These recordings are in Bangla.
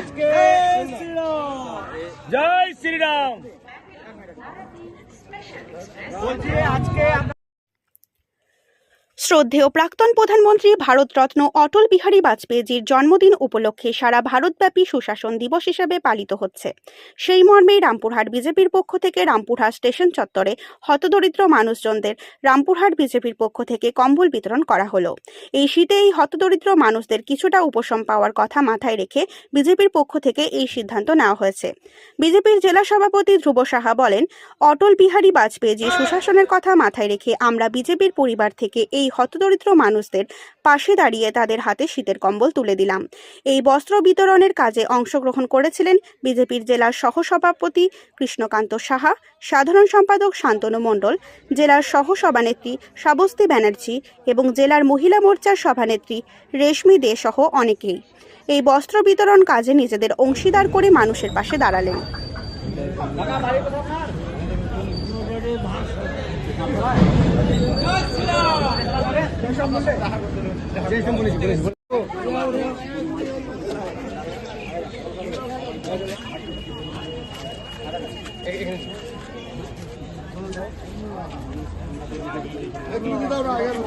আজকে জয় শ্রীরাম। বলছি আজকে আমরা শ্রদ্ধেয় প্রাক্তন প্রধানমন্ত্রী ভারতরত্ন অটল বিহারী বাজপেয়ীজির জন্মদিন উপলক্ষে সারা ভারতব্যাপী সুশাসন দিবস হিসেবে পালিত হচ্ছে। সেই মর্মে রামপুরহাট বিজেপির পক্ষ থেকে রামপুরহাট স্টেশন চত্বরে হতদরিদ্র মানুষজনদের রামপুরহাট বিজেপির পক্ষ থেকে কম্বল বিতরণ করা হলো। এই শীতে এই হতদরিদ্র মানুষদের কিছুটা উপশম পাওয়ার কথা মাথায় রেখে বিজেপির পক্ষ থেকে এই সিদ্ধান্ত নেওয়া হয়েছে। বিজেপির জেলা সভাপতি ধ্রুব সাহা বলেন, অটল বিহারী বাজপেয়ীজি সুশাসনের কথা মাথায় রেখে আমরা বিজেপির পরিবার থেকে এই হতদরিদ্র মানুষদের পাশে দাঁড়িয়ে তাদের হাতে শীতের কম্বল তুলে দিলাম। এই বস্ত্র বিতরণের কাজে অংশগ্রহণ করেছিলেন বিজেপির জেলার সহসভাপতি কৃষ্ণকান্ত সাহা, সাধারণ সম্পাদক শান্তনু মণ্ডল, জেলার সহসভানেত্রী শ্রাবস্তী ব্যানার্জি এবং জেলার মহিলা মোর্চার সভানেত্রী রেশমি দে সহ অনেকেই। এই বস্ত্র বিতরণ কাজে নিজেদের অংশীদার করে মানুষের পাশে দাঁড়ালেন।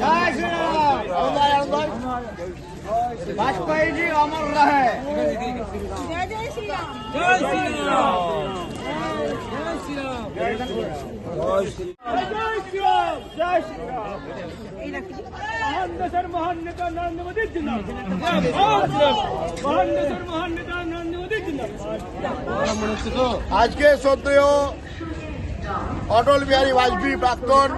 জয় শ্রীরাম আনন্দায় আনন্দায় বাজপেয়ী জি অমর রহে জয় জয় শ্রীরাম জয় শ্রীরাম জয় শ্রীরাম আজকে শ্রদ্ধেয় অটল বিহারী বাজপেয়ী প্রাক্তন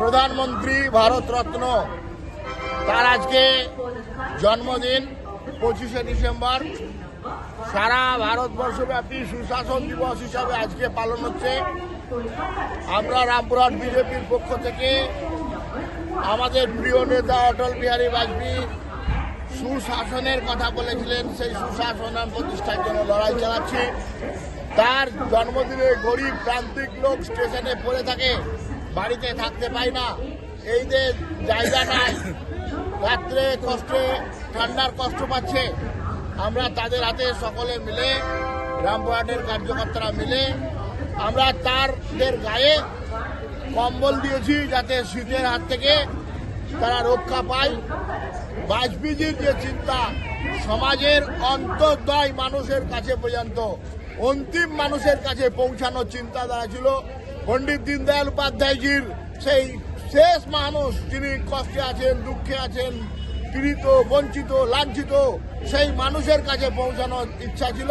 প্রধানমন্ত্রী ভারতরত্ন তার আজকে জন্মদিন, পঁচিশে ডিসেম্বর। সারা ভারতবর্ষব্যাপী সুশাসন দিবস হিসাবে আজকে পালন হচ্ছে। আমরা রামপুরহাট বিজেপির পক্ষ থেকে আমাদের প্রিয় নেতা অটল বিহারী বাজপেয়ী সুশাসনের কথা বলেছিলেন, সেই সুশাসন প্রতিষ্ঠার জন্য লড়াই চালাচ্ছি। তার জন্মদিনে গরিব প্রান্তিক লোক স্টেশনে পড়ে থাকে, বাড়িতে থাকতে পায় না। এই যে জায়গা নাই, রাত্রে কষ্টে, ঠান্ডার কষ্ট পাচ্ছে। আমরা তাদের হাতে সকলে মিলে, রামপুরহাটের কার্যকর্তারা মিলে, আমরা তারদের গায়ে কম্বল দিয়েছি যাতে শীতের হাত থেকে তারা রক্ষা পায়। বাজপেয়ীজির যে চিন্তা, সমাজের অন্তর্দয় মানুষের কাছে পর্যন্ত, অন্তিম মানুষের কাছে পৌঁছানোর চিন্তাধারা ছিল। পণ্ডিত দীনদয়াল উপাধ্যায়জির সেই শেষ মানুষ যিনি কষ্টে আছেন, দুঃখে আছেন, পীড়িত, বঞ্চিত, লাঞ্ছিত, সেই মানুষের কাছে পৌঁছানোর ইচ্ছা ছিল।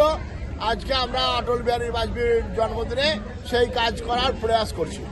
আজকে আমরা অটল বিহারী বাজপেয়ীর জন্মদিনে সেই কাজ করার প্রয়াস করছি।